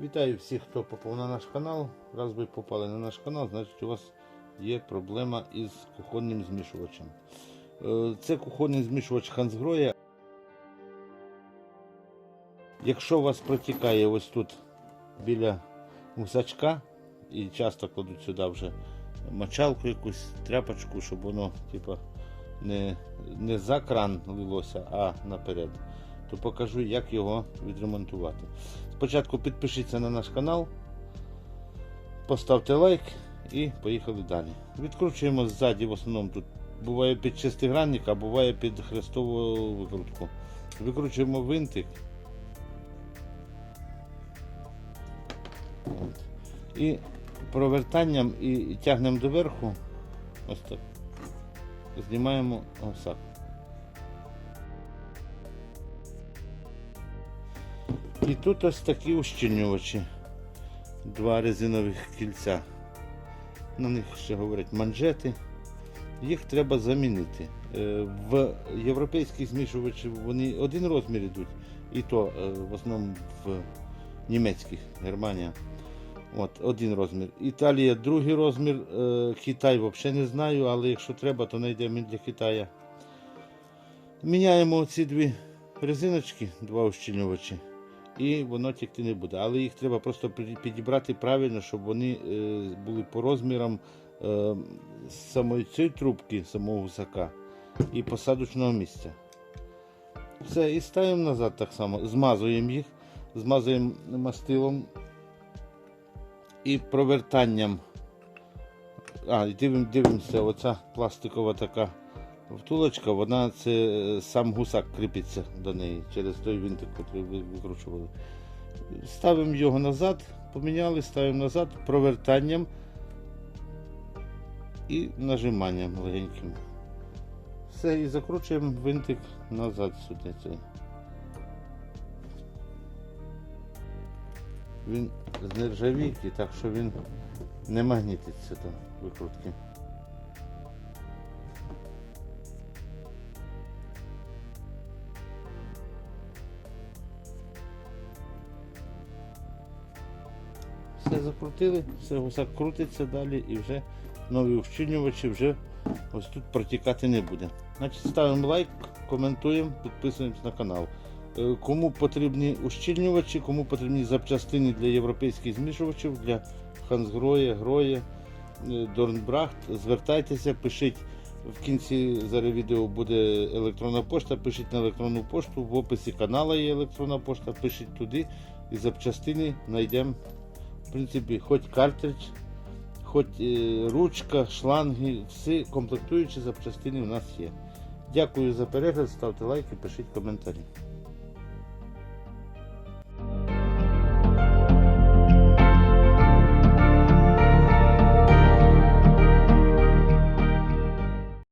Вітаю всіх, хто попав на наш канал. Раз ви попали на наш канал, значить у вас є проблема із кухонним змішувачем. Е, Це кухонний змішувач Хансгроя. Якщо у вас протікає ось тут біля гусачка, і часто кладуть сюди вже мочалку якусь тряпочку, щоб воно типа, не, не за кран лилося, а наперед, то покажу, як його відремонтувати. Спочатку підпишіться на наш канал, поставте лайк і поїхали далі. Відкручуємо ззаді, в основному тут буває під шестигранник, а буває під хрестову викрутку. Викручуємо винтик. І провертанням і тягнемо доверху. Ось так. Знімаємо ось І тут ось такі ущільнювачі. Два резинових кільця. На них ще говорять манжети. Їх треба замінити. Е, В європейських змішувачів вони один розмір йдуть, і то е, в основному в німецьких, Германія. От, один розмір. Італія другий розмір. Е, Китай взагалі не знаю, але якщо треба, то знайдемо для Китаю. Міняємо ці дві резиночки, два ущільнювачі, і воно тікти не буде. Але їх треба просто підібрати правильно, щоб вони е, були по розмірам е, самої цієї трубки, самого гусака і посадочного місця. Все, і ставимо назад так само, змазуємо їх, змазуємо мастилом і провертанням. А, і дивимося, оця пластикова така втулочка, вона це е, сам гусак кріпиться до неї через той винтик, який ви викручували. Ставимо його назад, поміняли, ставимо назад, провертанням і нажиманням легеньким. Все, і закручуємо винтик назад сюди. Цей. Він з нержавійки, так що він не магнітиться до викрутки. Все закрутили, все гусак крутиться далі і вже нові ущільнювачі вже ось тут протікати не буде. Значить, ставимо лайк, коментуємо, підписуємось на канал. Е, Кому потрібні ущільнювачі, кому потрібні запчастини для європейських змішувачів, для Хансгроя, Гроя, е, Дорнбрахт, звертайтеся, пишіть. В кінці зараз відео буде електронна пошта, пишіть на електронну пошту, в описі каналу є електронна пошта, пишіть туди і запчастини знайдемо. В принципі, хоч картридж, хоч е, ручка, шланги, всі комплектуючі запчастини у нас є. Дякую за перегляд, ставте лайки, пишіть коментарі.